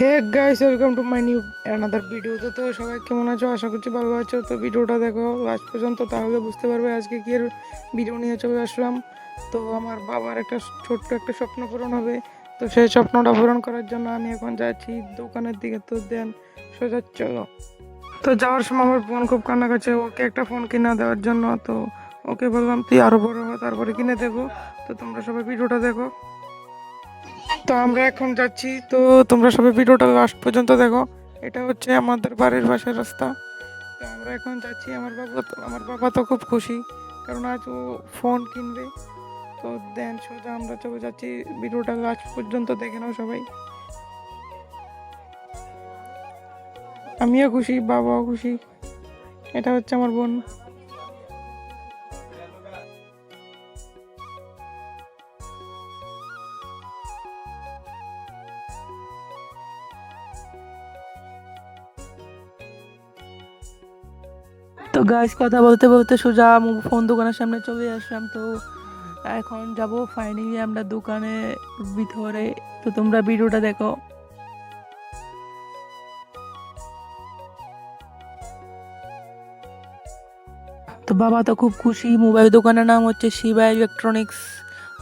Hey guys welcome to my new another ভিডিওতে তো সবাই কেমন আছো? আশা করছি ভালো আছো। তো ভিডিওটা দেখো লাস্ট পর্যন্ত, তাহলে বুঝতে পারবে আজকে কি ভিডিও নিয়ে চলে আসলাম। তো আমার বাবার একটা ছোট্ট একটা স্বপ্ন পূরণ হবে। তো সেই স্বপ্নটা পূরণ করার জন্য আমি এখন যাচ্ছি দোকানের দিকে। তো দেন, সোজা চলো। তো যাওয়ার সময় আমার ফোন খুব কান্না করছে, ওকে একটা ফোন কিনে দেওয়ার জন্য। তো ওকে বললাম, তুই আরও বড় হ, তারপরে কিনে দেবো। তো তোমরা সবাই ভিডিওটা দেখো। তো আমরা এখন যাচ্ছি। তো তোমরা সবাই ভিডিওটা লাস্ট পর্যন্ত দেখো। এটা হচ্ছে আমাদের বাড়ির পাশের রাস্তা। তো আমরা এখন যাচ্ছি আমার বাবা তো আমার বাবা তো খুব খুশি, কারণ আজ ও ফোন কিনবে। তো দেন সোজা আমরা চলে যাচ্ছি। ভিডিওটা লাস্ট পর্যন্ত দেখে নাও সবাই। আমিও খুশি, বাবাও খুশি। এটা হচ্ছে আমার বোন। তো গাছ কথা বলতে বলতে সোজা ফোন দোকানের সামনে চলে আসলাম। তো এখন যাব ফাইনালি আমরা দোকানে ভিতরে। তো তোমরা ভিডিওটা দেখো। তো বাবা তো খুব খুশি। মোবাইল দোকানের নাম হচ্ছে শিবা ইলেকট্রনিক্স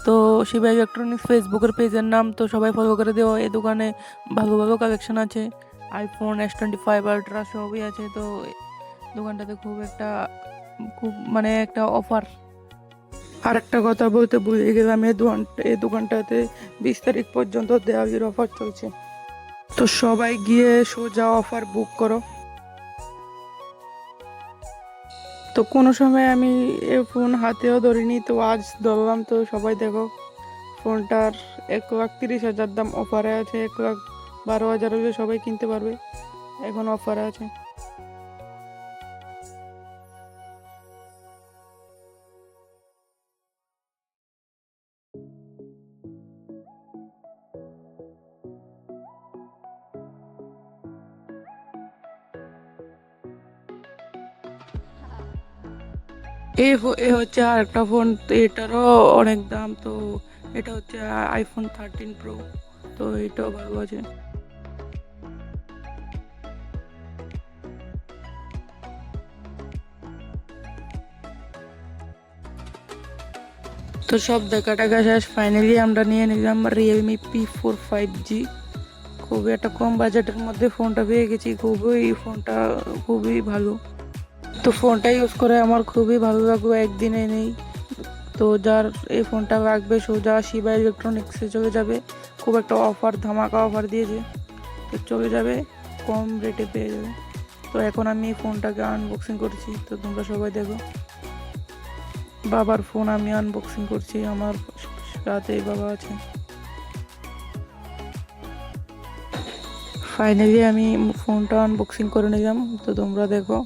তো শিবা ইলেকট্রনিক্স ফেসবুকের পেজের নাম তো সবাই ফলো করে দেওয়া এই দোকানে ভালো ভালো কালেকশন আছে। IPhone S twenty five ultra সবই আছে। তো দোকানটাতে খুব একটা, খুব মানে একটা অফার আর একটা কথা বলতে ভুলে গেলাম এই দোকান এই দোকানটাতে বিশ তারিখ পর্যন্ত দেওয়ালির অফার চলছে। তো সবাই গিয়ে সোজা অফার বুক করো। তো কোনো সময় আমি এ ফোন হাতেও ধরিনি, তো আজ ধরলাম, তো সবাই দেখো, ফোনটার এক লাখ তিরিশ হাজার দাম অফারে আছে, এক লাখ বারো হাজার হলে সবাই কিনতে পারবে। এখন অফারে আছে। এ হচ্ছে আর একটা ফোন, এটারও অনেক দাম, তো এটা হচ্ছে আইফোন থার্টিন প্রো তো এটাও ভালো আছে। তো সব দেখা টাকা শেষ ফাইনালি আমরা নিয়ে নিলাম Realme P four five G খুবই একটা কম বাজেটের মধ্যে ফোনটা পেয়ে গেছি, খুবই ফোনটা খুবই ভালো। তো ফোনটা ইউজ করে আমার খুবই ভালো লাগবে, একদিনে নেই। তো যার এই ফোনটা লাগবে সোজা শিবা ইলেকট্রনিক্সে চলে যাবে। খুব একটা অফার ধামাকা অফার দিয়েছে। তো চলে যাবে, কম রেটে পেয়ে যাবে। তো এখন আমি এই ফোনটাকে আনবক্সিং করছি, তো তোমরা সবাই দেখো। বাবার ফোন আমি আনবক্সিং করছি, আমার সাথে বাবা আছে। ফাইনালি আমি ফোনটা আনবক্সিং করে নিলাম, তো তোমরা দেখো।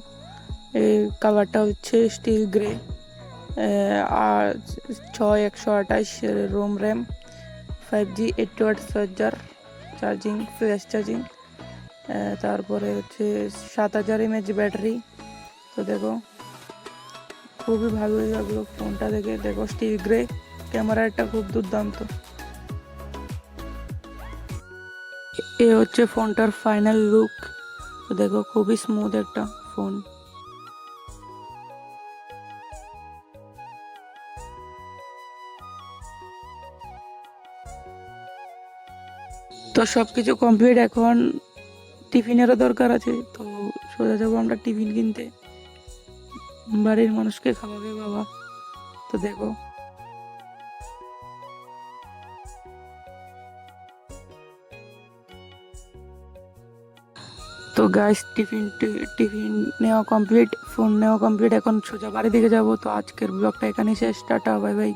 এই কাভারটা হচ্ছে স্টিল গ্রে আর ছয় একশো আঠাশ ROM RAM five G eight watt charger charging flash charging তারপরে হচ্ছে সাত হাজার এমএচ ব্যাটারি তো দেখো খুবই ভালোই লাগল ফোনটা দেখে। দেখো স্টিল গ্রে ক্যামেরাটা খুব দুর্দান্ত। এ হচ্ছে ফোনটার ফাইনাল লুক তো দেখো খুবই স্মুথ একটা ফোন তো সব কিছু কমপ্লিট এখন টিফিনেরও দরকার আছে, তো সোজা যাব আমরা টিফিন কিনতে। বাড়ির মানুষকে খাওয়াবে বাবা, তো দেখো। তো গাইস টিফিন টিফিন নেওয়া কমপ্লিট ফোন নেওয়া কমপ্লিট এখন সোজা বাড়ি দিকে যাব, তো আজকের ব্লগটা এখানেই শেষ, টাটা বাই বাই